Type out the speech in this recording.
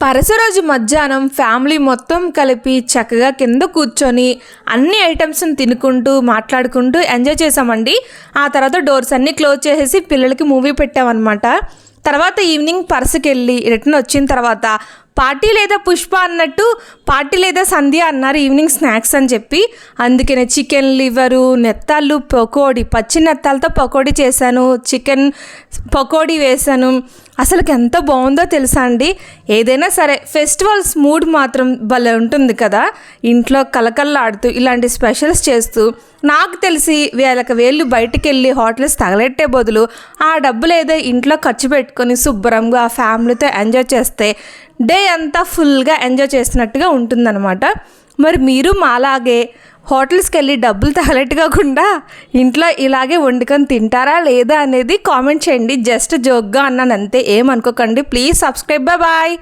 పరస రోజు మధ్యాహ్నం ఫ్యామిలీ మొత్తం కలిపి చక్కగా కింద కూర్చొని అన్ని ఐటమ్స్ని తినుకుంటూ మాట్లాడుకుంటూ ఎంజాయ్ చేసామండి ఆ తర్వాత డోర్స్ అన్నీ క్లోజ్ చేసేసి పిల్లలకి మూవీ పెట్టామన్నమాట. తర్వాత ఈవినింగ్ పర్సుకెళ్ళి రిటర్న్ వచ్చిన తర్వాత పార్టీ లేదా పుష్ప అన్నట్టు పార్టీ లేదా సంధ్య అన్నారు ఈవినింగ్ స్నాక్స్ అని చెప్పి. అందుకనే చికెన్ లివరు నెత్తాళ్ళు పకోడీ పచ్చి నెత్తాలతో పకోడీ చేశాను. చికెన్ పకోడీ వేశాను. అసలుకి ఎంత బాగుందో తెలుసా అండి? ఏదైనా సరే ఫెస్టివల్స్ మూడ్ మాత్రం భలే ఉంటుంది కదా? ఇంట్లో కలకల్లాడుతూ ఇలాంటి స్పెషల్స్ చేస్తూ. నాకు తెలిసి వేలకు వేళ్ళు బయటికి వెళ్ళి హోటల్స్ తగలెట్టే బదులు ఆ డబ్బులు ఏదో ఇంట్లో ఖర్చు పెట్టుకొని శుభ్రంగా ఫ్యామిలీతో ఎంజాయ్ చేస్తే డే అంతా ఫుల్గా ఎంజాయ్ చేసినట్టుగా ఉంటుందన్నమాట. మరి మీరు మాలాగే హోటల్స్కి వెళ్ళి డబ్బులు తగలెట్టు కాకుండా ఇంట్లో ఇలాగే వండుకొని తింటారా లేదా అనేది కామెంట్ చేయండి. జస్ట్ జోక్గా అన్నాను అంతే ఏమనుకోకండి. Please subscribe. బాయ్.